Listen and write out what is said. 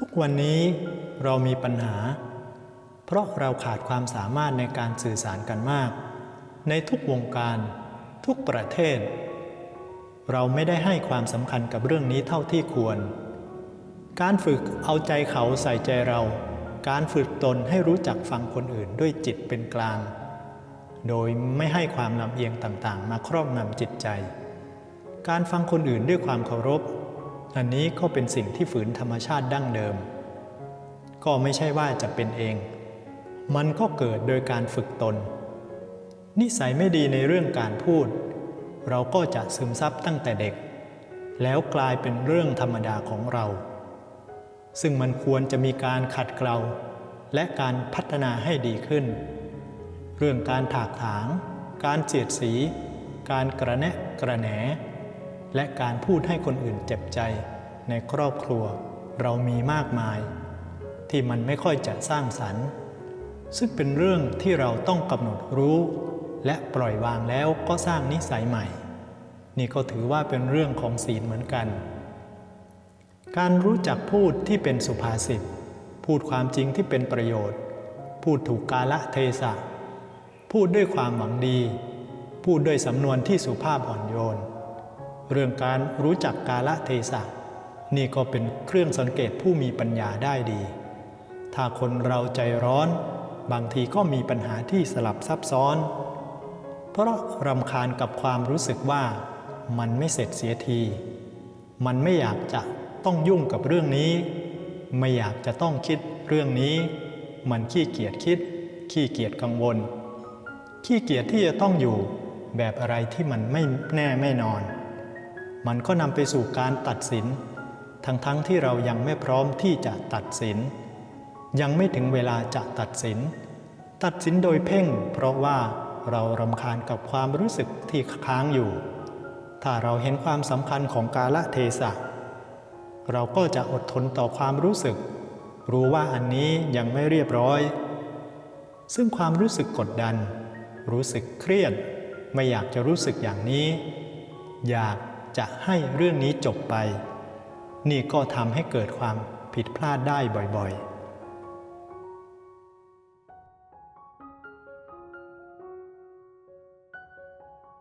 ทุกวันนี้เรามีปัญหา เพราะเราขาดความสามารถในการสื่อสารกันมาก ในทุกวงการทุกประเทศ เราไม่ได้ให้ความสำคัญกับเรื่องนี้เท่าที่ควร การฝึกเอาใจเขาใส่ใจเรา การฝึกตนให้รู้จักฟังคนอื่นด้วยจิตเป็นกลาง โดยไม่ให้ความลำเอียงต่างๆ มาครอบงำจิตใจ การฟังคนอื่นด้วยความเคารพ อันนี้ก็เป็นสิ่งที่ฝืนธรรมชาติดั้งเดิม ก็ไม่ใช่ว่าจะเป็นเอง มันก็เกิดโดยการฝึกตน นิสัยไม่ดีในเรื่องการพูด เราก็จะซึมซับตั้งแต่เด็ก แล้วกลายเป็นเรื่องธรรมดาของเรา ซึ่งมันควรจะมีการขัดเกลาและการพัฒนาให้ดีขึ้น เรื่องการถากถาง การเสียดสี การกระแนะกระแหน และการพูดให้คนอื่นเจ็บใจในครอบครัวเรามีมากมาย ที่มันไม่ค่อยจะสร้างสรรค์ ซึ่งเป็นเรื่องที่เราต้องกำหนดรู้ และปล่อยวางแล้วก็สร้างนิสัยใหม่ นี่ก็ถือว่าเป็นเรื่องของศีลเหมือนกัน การรู้จักพูดที่เป็นสุภาษิตพูดความจริงที่เป็นประโยชน์ พูดถูกกาละเทศะ พูดด้วยความหวังดี พูดด้วยสำนวนที่สุภาพอ่อนโยน เรื่องการรู้จักกาละเทศะนี่ก็เป็นเครื่องสังเกตผู้มีปัญญาได้ดี ถ้าคนเราใจร้อน บางทีก็มีปัญหาที่สลับซับซ้อน เพราะรำคาญกับความรู้สึกว่ามันไม่เสร็จเสียที มันไม่อยากจะต้องยุ่งกับเรื่องนี้ ไม่อยากจะต้องคิดเรื่องนี้ มันขี้เกียจคิด ขี้เกียจกังวล ขี้เกียจที่จะต้องอยู่แบบอะไรที่มันไม่แน่ไม่นอน มันก็นำไปสู่การตัดสิน ทั้งๆทที่เรายังไม่พร้อมที่จะตัดสิน ยังไม่ถึงเวลาจะตัดสิน ตัดสินโดยเพ่ง เพราะว่าเรารำคาญกับความรู้สึกที่ค้างอยู่ ถ้าเราเห็นความสำคัญของกาลเทศะ เราก็จะอดทนต่อความรู้สึก รู้ว่าอันนี้ยังไม่เรียบร้อย ซึ่งความรู้สึกกดดัน รู้สึกเครียด ไม่อยากจะรู้สึกอย่างนี้ อยาก จะให้เรื่องนี้จบไป นี่ก็ทำให้เกิดความผิดพลาดได้บ่อยๆ